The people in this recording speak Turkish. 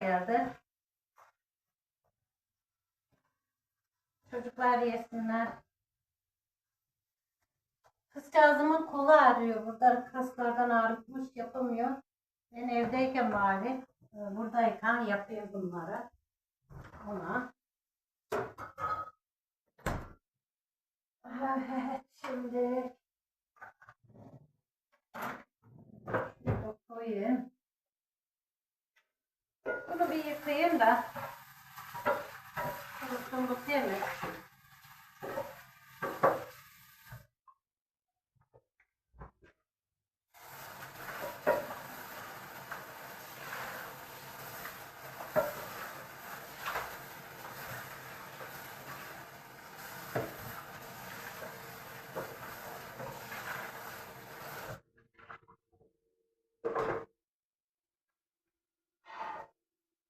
geldi. Çocuklar yesinler. Kızcağızımın kolu ağrıyor. Burada kaslardan ağrıtmış yapamıyor. Ben evdeyken bari e, buradayken yapıyor bunları. Ona. Evet şimdi şunu koyayım. bunu bir yıkayayım da konusunu bitirmiş.